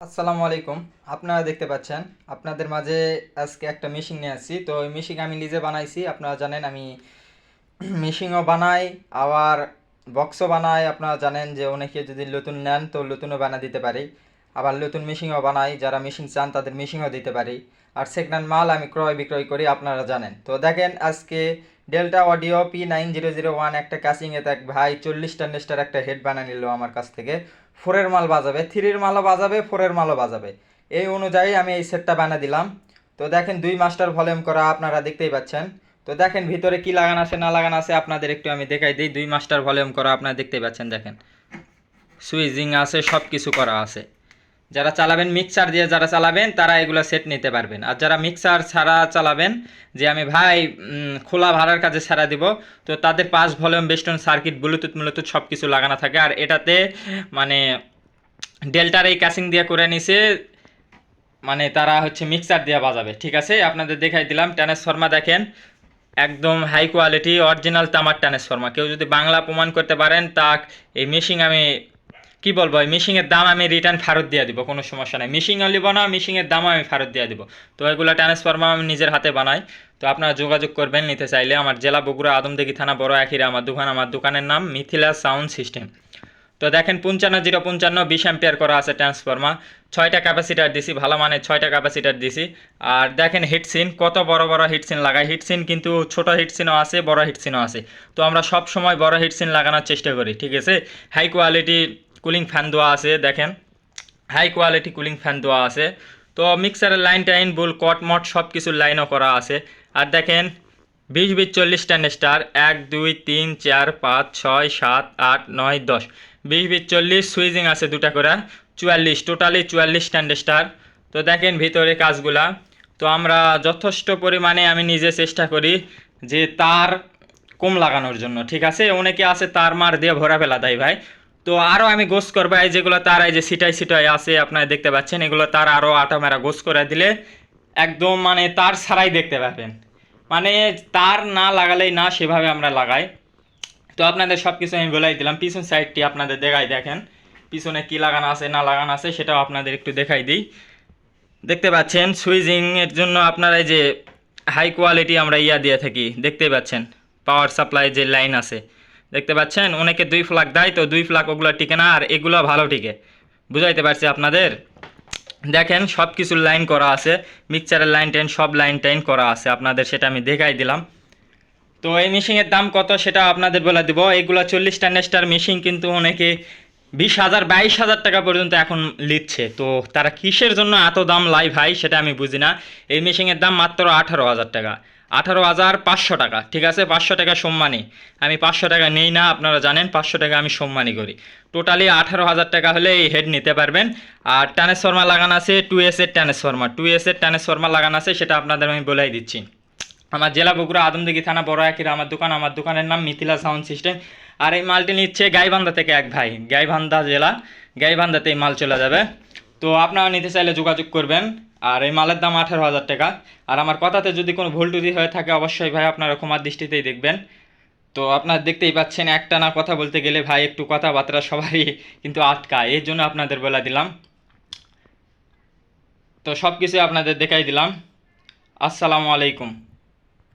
আসসালামু আলাইকুম। আপনারা দেখতে পাচ্ছেন, আপনাদের মাঝে আজকে একটা মেশিন নিয়ে আসছি। তো ওই মেশিন আমি নিজে বানাইছি, আপনারা জানেন আমি মেশিনও বানাই, আবার বক্সও বানাই। আপনারা জানেন যে অনেকে যদি নতুন নেন, তো নতুনও বানা দিতে পারি। আবার নতুন মেশিনও বানাই, যারা মেশিন চান, তাদের মেশিনও দিতে পারি। আর সেকেন্ড মাল আমি ক্রয় বিক্রয় করি, আপনারা জানেন। তো দেখেন, আজকে Delta audio P nine zero zero one একটা কাসিংয়ে এক ভাই চল্লিশ টান্ডেস্টার একটা হেড বানিয়ে নিল আমার কাছ থেকে। ফোরের মাল বাজাবে, থ্রির মালও বাজাবে, ফোরের মালও বাজাবে। এই অনুযায়ী আমি এই সেটটা বানিয়ে দিলাম। তো দেখেন দুই মাস্টার ভলিউম করা আপনারা দেখতেই পাচ্ছেন। তো দেখেন ভিতরে কি লাগানো আছে, না লাগানো আছে, আপনাদের একটু আমি দেখাই দিই। দুই মাস্টার ভলিউম করা আপনারা দেখতেই পাচ্ছেন, দেখেন। সুইজিং আছে সব কিছু করা আছে। যারা চালাবেন মিক্সার দিয়ে যারা চালাবেন, তারা এগুলো সেট নিতে পারবেন। আর যারা মিক্সার ছাড়া চালাবেন, যে আমি ভাই খোলা ভাড়ার কাজে ছাড়া দিব, তো তাদের পাঁচ ভলিউম বেস্টন সার্কিট ব্লুটুথ ব্লুটুথ সব কিছু লাগানো থাকে। আর এটাতে মানে ডেল্টার এই ক্যাসিং দিয়ে করে নিছে মানে তারা হচ্ছে মিক্সার দিয়ে বাজাবে, ঠিক আছে? আপনাদের দেখাই দিলাম ট্রান্সফর্মার দেখেন, একদম হাই কোয়ালিটি অরিজিনাল তামার ট্রান্সফর্মার কেউ যদি বাংলা প্রমাণ করতে পারেন তা এই মেশিন আমি কি বলব, এই মেশিনের দাম আমি রিটার্ন ফেরত দিয়ে দিব, কোনো সমস্যা নাই। মেশিনও নিব না মেশিনের দামও আমি ফেরত দিয়ে দিব। তো এগুলো ট্রান্সফর্মার আমি নিজের হাতে বানাই। তো আপনারা যোগাযোগ করবেন নিতে চাইলে। আমার জেলা বগুড়া আদমদিঘি থানা, বড় একিরা আমার দোকান। আমার দোকানের নাম মিথিলা সাউন্ড সিস্টেম। তো দেখেন, পঞ্চান্ন জিরো পঞ্চান্ন বিশ অ্যাম্পিয়ার করা আছে ট্রান্সফর্মার ছয়টা ক্যাপাসিটার দিছি, ভালো মানের ছয়টা ক্যাপাসিটার দিছি। আর দেখেন হিটসিন কত বড় বড় হিটসিন লাগাই। হিটসিন কিন্তু ছোট হিটসিনও আছে, বড় হিটসিনও আছে। তো আমরা সব সময় বড় হিটসিন লাগানোর চেষ্টা করি, ঠিক আছে? হাই কোয়ালিটি কুলিং ফ্যান দেওয়া আছে, দেখেন। হাই কোয়ালিটি কুলিং ফ্যান দেওয়া আছে। তো মিক্সারের লাইন টাইন বুল কট মট সব কিছুর লাইনও করা আছে। আর দেখেন, বিশ বিশ চল্লিশ টেন স্টার এক, দুই, তিন, চার, পাঁচ, ছয়, সাত, আট, নয়, দশ। বিশ বিশ, চল্লিশ সুইজিং আছে দুটা করে, চুয়াল্লিশ টোটালি চুয়াল্লিশ স্ট্যান্ড স্টার তো দেখেন ভিতরে কাজগুলা। তো আমরা যথেষ্ট পরিমাণে আমি নিজে চেষ্টা করি যে তার কম লাগানোর জন্য, ঠিক আছে? অনেকে আছে তার মার দিয়ে ভরা ফেলা দেয় ভাই। তো আরও আমি গোস করব, এই যেগুলো তার, এই যে সিটাই সিটাই আছে, আপনারা দেখতে পাচ্ছেন, এগুলো তার আরও আটা মেরা গোস করে দিলে একদম মানে তার ছাড়াই দেখতে পাবেন মানে তার না লাগালেই না সেভাবে আমরা লাগাই। তো আপনাদের সব কিছু আমি বলাই দিলাম, পিছন সাইডটি আপনাদের দেখাই, দেখেন, পিছনে কি লাগানো আছে, না লাগানো আছে, সেটাও আপনাদের একটু দেখাই দিই। দেখতে পাচ্ছেন সুইজিং এর জন্য আপনারা এই যে হাই কোয়ালিটি আমরা ইয়া দিয়ে থাকি দেখতে পাচ্ছেন পাওয়ার সাপ্লাই যে লাইন আছে। দেখতে পাচ্ছেন? অনেকে দুই ফ্লাক দেয় তো দুই ফ্লাক ওগুলো টিকে না, আর এগুলো ভালো টিকে। বুঝাইতে পারছি আপনাদের? দেখেন সব কিছুর লাইন করা আছে মিক্সচারের লাইন টাইন সব লাইন টাইন করা আছে আপনাদের, সেটা আমি দেখাই দিলাম। তো এই মেশিনের দাম কত সেটা আপনাদের বলে দিব। এগুলো চল্লিশ টান্নেস্টার মেশিন কিন্তু অনেকে বিশ হাজার, বাইশ হাজার টাকা পর্যন্ত এখন লিখছে তো তারা কিসের জন্য এত দাম লাই ভাই, সেটা আমি বুঝি না। এই মেশিনের দাম মাত্র আঠারো হাজার টাকা। আঠারো হাজার পাঁচশো টাকা। ঠিক আছে? পাঁচশো টাকা সম্মানী আমি পাঁচশো টাকা নেই না, আপনারা জানেন, পাঁচশো টাকা আমি সম্মানী করি। টোটালি আঠারো হাজার টাকা হলে এই হেড নিতে পারবেন। আর ট্রান্সফর্মার লাগানো আছে টু এস এর ট্রান্সফর্মার টু এস এর ট্রান্সফর্মার লাগানো আছে, সেটা আপনাদের আমি বলেই দিচ্ছি। আমার জেলা বগুড়া আদমদিঘি থানা, বড় একিরা আমার দোকান। আমার দোকানের নাম মিথিলা সাউন্ড সিস্টেম। আর এই মালটি নিচ্ছে গাইবান্ধা থেকে এক ভাই, গাইবান্ধা জেলা। গাইবান্ধাতে এই মাল চলে যাবে। তো আপনারা নিতে চাইলে যোগাযোগ করবেন। আর এই মালের দাম আঠারো হাজার টাকা। আর আমার কথাতে যদি কোনো ভুল টুটি হয়ে থাকে, অবশ্যই ভাই আপনারা ক্ষমার দৃষ্টিতেই দেখবেন। তো আপনারা দেখতেই পাচ্ছেন একটা না কথা বলতে গেলে ভাই একটু কথাবার্তা সবারই কিন্তু আটকা এর জন্য আপনাদের বলে দিলাম। তো সব কিছু আপনাদের দেখাই দিলাম। আসসালামু আলাইকুম।